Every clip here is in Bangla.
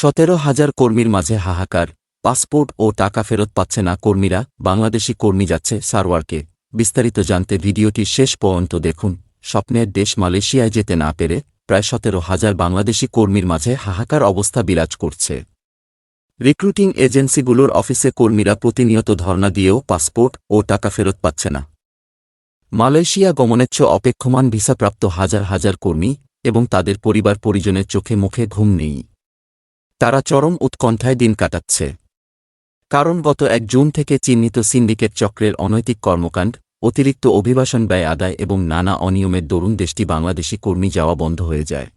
সতেরো হাজার কর্মীর মাঝে হাহাকার, পাসপোর্ট ও টাকা ফেরত পাচ্ছে না কর্মীরা, বাংলাদেশি কর্মী যাচ্ছে সারওয়ারকে। বিস্তারিত জানতে ভিডিওটি শেষ পর্যন্ত দেখুন। স্বপ্নের দেশ মালয়েশিয়ায় যেতে না পেরে প্রায় সতেরো হাজার বাংলাদেশি কর্মীর মাঝে হাহাকার অবস্থা বিরাজ করছে। রিক্রুটিং এজেন্সিগুলোর অফিসে কর্মীরা প্রতিনিয়ত ধর্ণা দিয়েও পাসপোর্ট ও টাকা ফেরত পাচ্ছে না। মালয়েশিয়া গমনেচ্ছ অপেক্ষমান ভিসাপ্রাপ্ত হাজার হাজার কর্মী এবং তাদের পরিবার পরিজনের চোখে মুখে ঘুম নেই। তারা চরম উৎকণ্ঠায় দিন কাটাচ্ছে। কারণ গত এক জুন থেকে চিহ্নিত সিন্ডিকেট চক্রের অনৈতিক কর্মকাণ্ড, অতিরিক্ত অভিবাসন ব্যয় আদায় এবং নানা অনিয়মের দরুন দেশটি বাংলাদেশি কর্মী যাওয়া বন্ধ হয়ে যায়।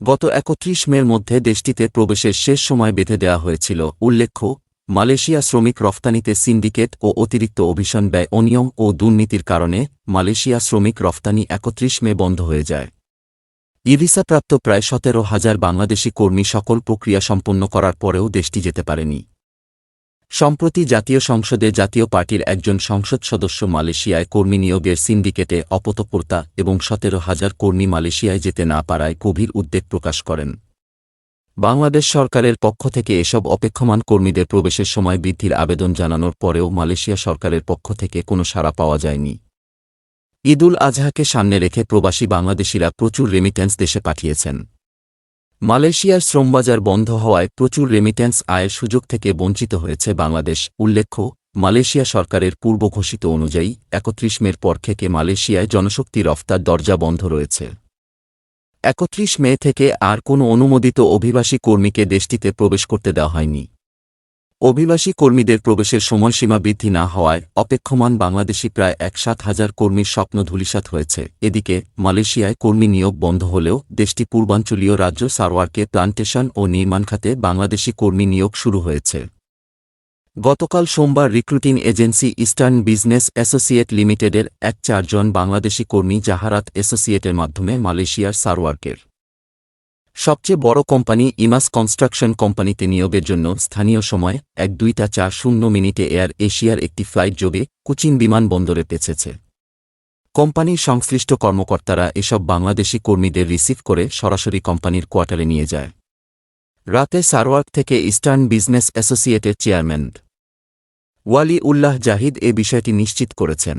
গত একত্রিশ মের মধ্যে দেশটিতে প্রবেশের শেষ সময় বেঁধে দেওয়া হয়েছিল উল্লেখ্য, মালয়েশিয়া শ্রমিক রফতানিতে সিন্ডিকেট ও অতিরিক্ত অভিশন ব্যয় অনিয়ম ও দুর্নীতির কারণে মালয়েশিয়া শ্রমিক রফতানি একত্রিশ মে বন্ধ হয়ে যায়। ইভিসাপ্রাপ্ত প্রায় সতেরো হাজার বাংলাদেশি কর্মী সকল প্রক্রিয়া সম্পন্ন করার পরেও দেশটি যেতে পারেনি। সম্প্রতি জাতীয় সংসদে জাতীয় পার্টির একজন সংসদ সদস্য মালয়েশিয়ায় কর্মী নিয়োগের সিন্ডিকেটে অপতপূর্তা এবং সতেরো হাজার কর্মী মালয়েশিয়ায় যেতে না পারায় গভীর উদ্বেগ প্রকাশ করেন। বাংলাদেশ সরকারের পক্ষ থেকে এসব অপেক্ষমান কর্মীদের প্রবেশের সময় বৃদ্ধির আবেদন জানানোর পরেও মালয়েশিয়া সরকারের পক্ষ থেকে কোনো সাড়া পাওয়া যায়নি। ঈদুল আজহাকে সামনে রেখে প্রবাসী বাংলাদেশিরা প্রচুর রেমিট্যান্স দেশে পাঠিয়েছেন। মালয়েশিয়ার শ্রমবাজার বন্ধ হওয়ায় প্রচুর রেমিট্যান্স আয়ের সুযোগ থেকে বঞ্চিত হয়েছে বাংলাদেশ, উল্লেখ্য, মালয়েশিয়া সরকারের পূর্ব ঘোষিত অনুযায়ী একত্রিশ মের পর থেকে মালয়েশিয়ায় জনশক্তি রফতার দরজা বন্ধ রয়েছে। একত্রিশ মে থেকে আর কোনো অনুমোদিত অভিবাসী কর্মীকে দেশটিতে প্রবেশ করতে দেওয়া হয়নি। অভিবাসী কর্মীদের প্রবেশের সময়সীমা বৃদ্ধি না হওয়ায় অপেক্ষমান বাংলাদেশি প্রায় এক সাত হাজার কর্মীর স্বপ্ন ধূলিসাৎ হয়েছে। এদিকে, মালয়েশিয়ায় কর্মী নিয়োগ বন্ধ হলেও দেশটি পূর্বাঞ্চলীয় রাজ্য সারওয়ারকে প্লান্টেশন ও নির্মাণ খাতে বাংলাদেশি কর্মী নিয়োগ শুরু হয়েছে। গতকাল সোমবার recruiting agency eastern business associate লিমিটেডের এক চারজন বাংলাদেশি কর্মী জাহারাত অ্যাসোসিয়েটের মাধ্যমে মালয়েশিয়ার সারওয়ার্কের সবচেয়ে বড় কোম্পানি ইমাস কনস্ট্রাকশন কোম্পানিতে নিয়োগের জন্য স্থানীয় সময় এক দুইটা চার শূন্য মিনিটে এয়ার এশিয়ার একটি ফ্লাইট যোগে কুচিন বিমানবন্দরে পেছেছে। কোম্পানির সংশ্লিষ্ট কর্মকর্তারা এসব বাংলাদেশি কর্মীদের রিসিভ করে সরাসরি কোম্পানির কোয়ার্টারে নিয়ে যায়। রাতে সারওয়ার্ক থেকে ইস্টার্ন বিজনেস অ্যাসোসিয়েটের চেয়ারম্যান ওয়ালি উল্লাহ জাহিদ এ বিষয়টি নিশ্চিত করেছেন।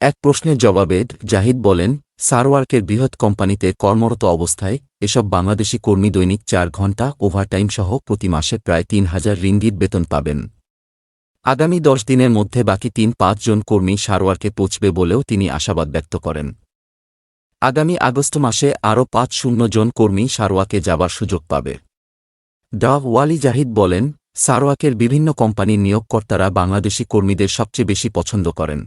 এক প্রশ্নের জবাবে জাহিদ বলেন সারওয়ার্কের বৃহৎ কোম্পানিতে কর্মরত অবস্থায় এসব বাংলাদেশি কর্মী দৈনিক চার ঘণ্টা ওভারটাইম সহ প্রতি মাসে প্রায় তিন হাজার রিঙ্গিত বেতন পাবেন। আগামী দশ দিনের মধ্যে বাকি তিন পাঁচজন কর্মী সারওয়ার্কে পৌঁছবে বলেও তিনি আশাবাদ ব্যক্ত করেন। আগামী আগস্ট মাসে আরও পাঁচ শূন্য জন কর্মী সারোয়াকে যাবার সুযোগ পাবে। ডা ওয়ালি জাহিদ বলেন সারওয়াকের বিভিন্ন কোম্পানির নিয়োগকর্তারা বাংলাদেশি কর্মীদের সবচেয়ে বেশি পছন্দ করেন।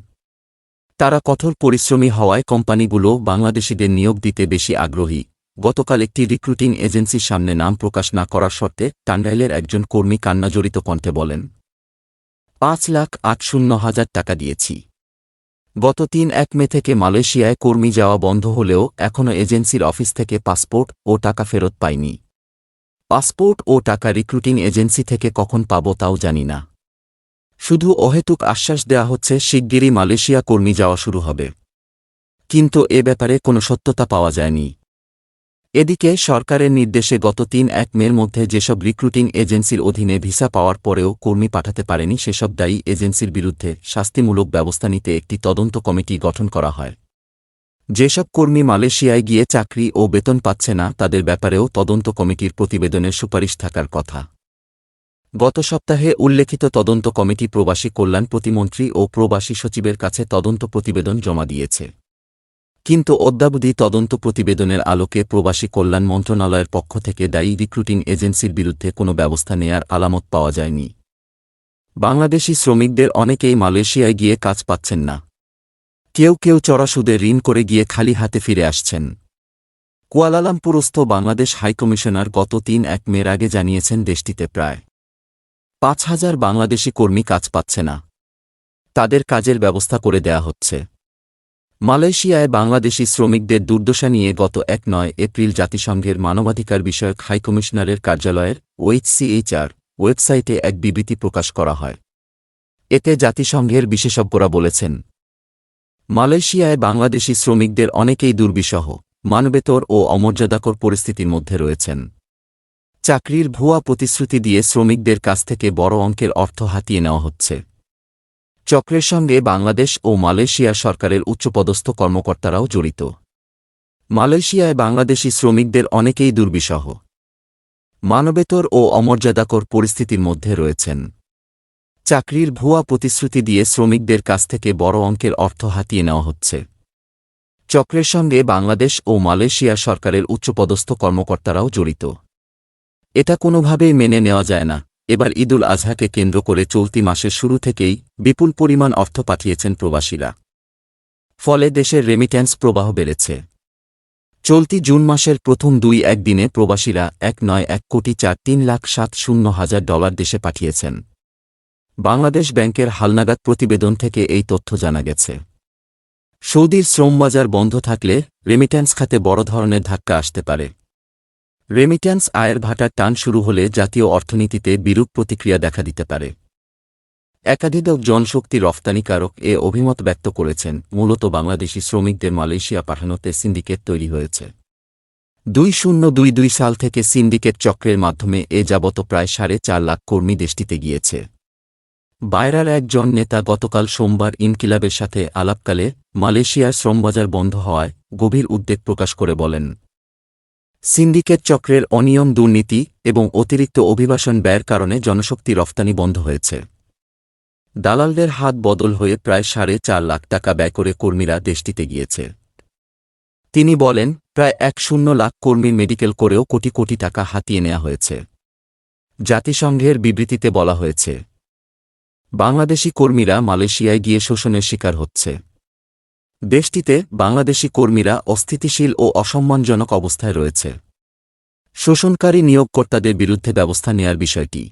তারা কঠোর পরিশ্রমী হওয়ায় কোম্পানিগুলো বাংলাদেশিদের নিয়োগ দিতে বেশি আগ্রহী। গতকাল একটি রিক্রুটিং এজেন্সির সামনে নাম প্রকাশ না করার শর্তে টান্ডাইলের একজন কর্মী কান্নাজড়িত কণ্ঠে বলেন, পাঁচ লাখ আট শূন্য হাজার টাকা দিয়েছি। গত তিন এক মে থেকে মালয়েশিয়ায় কর্মী যাওয়া বন্ধ হলেও এখনও এজেন্সির অফিস থেকে পাসপোর্ট ও টাকা ফেরত পাইনি। পাসপোর্ট ও টাকা রিক্রুটিং এজেন্সি থেকে কখন পাব তাও জানি না। শুধু অহেতুক আশ্বাস দেয়া হচ্ছে, শিগগিরই মালয়েশিয়া কর্মী যাওয়া শুরু হবে। কিন্তু এ ব্যাপারে কোনো সত্যতা পাওয়া যায়নি। এদিকে সরকারের নির্দেশে গত তিন এক মের মধ্যে যেসব রিক্রুটিং এজেন্সির অধীনে ভিসা পাওয়ার পরেও কর্মী পাঠাতে পারেনি, সেসব দায়ী এজেন্সির বিরুদ্ধে শাস্তিমূলক ব্যবস্থা নিতে একটি তদন্ত কমিটি গঠন করা হয়। যেসব কর্মী মালয়েশিয়ায় গিয়ে চাকরি ও বেতন পাচ্ছে না, তাদের ব্যাপারেও তদন্ত কমিটির প্রতিবেদনের সুপারিশ থাকার কথা। গত সপ্তাহে উল্লেখিত তদন্ত কমিটি প্রবাসী কল্যাণ প্রতিমন্ত্রী ও প্রবাসী সচিবের কাছে তদন্ত প্রতিবেদন জমা দিয়েছে। কিন্তু অদ্যাবধি তদন্ত প্রতিবেদনের আলোকে প্রবাসী কল্যাণ মন্ত্রণালয়ের পক্ষ থেকে দায়ী রিক্রুটিং এজেন্সির বিরুদ্ধে কোনো ব্যবস্থা নেয়ার আলামত পাওয়া যায়নি। বাংলাদেশি শ্রমিকদের অনেকেই মালয়েশিয়ায় গিয়ে কাজ পাচ্ছেন না। কেউ কেউ চড়া সুদে ঋণ করে গিয়ে খালি হাতে ফিরে আসছেন। কুয়ালালামপুরস্থ বাংলাদেশ হাইকমিশনার গত তিন এক মের আগে জানিয়েছেন দেশটিতে প্রায় পাঁচ হাজার বাংলাদেশি কর্মী কাজ পাচ্ছে না। তাদের কাজের ব্যবস্থা করে দেয়া হচ্ছে। মালয়েশিয়ায় বাংলাদেশি শ্রমিকদের দুর্দশা নিয়ে গত এক নয় এপ্রিল জাতিসংঘের মানবাধিকার বিষয়ক হাইকমিশনারের কার্যালয়ের ওএইচসিএইচআর ওয়েবসাইটে এক বিবৃতি প্রকাশ করা হয়। এতে জাতিসংঘের বিশেষজ্ঞরা বলেছেন, মালয়েশিয়ায় বাংলাদেশি শ্রমিকদের অনেকেই দুর্বিষহ, মানবেতর ও অমর্যাদাকর পরিস্থিতির মধ্যে রয়েছেন। চাকরির ভুয়া প্রতিশ্রুতি দিয়ে শ্রমিকদের কাছ থেকে বড় অঙ্কের অর্থ হাতিয়ে নেওয়া হচ্ছে। চক্রের সঙ্গে বাংলাদেশ ও মালয়েশিয়া সরকারের উচ্চপদস্থ কর্মকর্তারাও জড়িত। মালয়েশিয়ায় বাংলাদেশি শ্রমিকদের অনেকেই দুর্বিষহ। মানবেতর ও অমর্যাদাকর পরিস্থিতির মধ্যে রয়েছেন। চাকরির ভুয়া প্রতিশ্রুতি দিয়ে শ্রমিকদের কাছ থেকে বড় অঙ্কের অর্থ হাতিয়ে নেওয়া হচ্ছে। চক্রের সঙ্গে বাংলাদেশ ও মালয়েশিয়া সরকারের উচ্চপদস্থ কর্মকর্তারাও জড়িত। এটা কোনোভাবেই মেনে নেওয়া যায় না। এবার ঈদুল আজহাকে কেন্দ্র করে চলতি মাসের শুরু থেকেই বিপুল পরিমাণ অর্থ পাঠিয়েছেন প্রবাসীরা। ফলে দেশের রেমিট্যান্স প্রবাহ বেড়েছে। চলতি জুন মাসের প্রথম দুই একদিনে প্রবাসীরা এক নয় এক কোটি চার তিন লাখ সাত শূন্য হাজার ডলার দেশে পাঠিয়েছেন। বাংলাদেশ ব্যাংকের হালনাগাদ প্রতিবেদন থেকে এই তথ্য জানা গেছে। সৌদির শ্রমবাজার বন্ধ থাকলে রেমিট্যান্স খাতে বড় ধরনের ধাক্কা আসতে পারে। রেমিট্যান্স আয়ের ভাটার টান শুরু হলে জাতীয় অর্থনীতিতে বিরূপ প্রতিক্রিয়া দেখা দিতে পারে। একাধিক জনশক্তি রফতানিকারক এ অভিমত ব্যক্ত করেছেন, মূলত বাংলাদেশি শ্রমিকদের মালয়েশিয়া পাঠানোতে সিন্ডিকেট তৈরি হয়েছে। দুই শূন্য দুই দুই সাল থেকে সিন্ডিকেট চক্রের মাধ্যমে এ যাবত প্রায় সাড়ে চার লাখ কর্মী দেশটিতে গিয়েছে। বায়রার একজন নেতা গতকাল সোমবার ইনকিলাবের সাথে আলাপকালে মালয়েশিয়ার শ্রমবাজার বন্ধ হওয়ায় গভীর উদ্বেগ প্রকাশ করে বলেন সিন্ডিকেট চক্রের অনিয়ম দুর্নীতি এবং অতিরিক্ত অভিবাসন ব্যয়ের কারণে জনশক্তি রফতানি বন্ধ হয়েছে। দালালদের হাত বদল হয়ে প্রায় সাড়ে চার লাখ টাকা ব্যয় করে কর্মীরা দেশটিতে গিয়েছে। তিনি বলেন, প্রায় এক শূন্য লাখ কর্মীর মেডিকেল করেও কোটি কোটি টাকা হাতিয়ে নেওয়া হয়েছে। জাতিসংঘের বিবৃতিতে বলা হয়েছে, বাংলাদেশি কর্মীরা মালয়েশিয়ায় গিয়ে শোষণের শিকার হচ্ছে। দেশটিতে বাংলাদেশি কর্মীরা অস্থিতিশীল ও অসম্মানজনক অবস্থায় রয়েছে। শোষণকারী নিয়োগকর্তাদের বিরুদ্ধে ব্যবস্থা নেয়ার বিষয়টি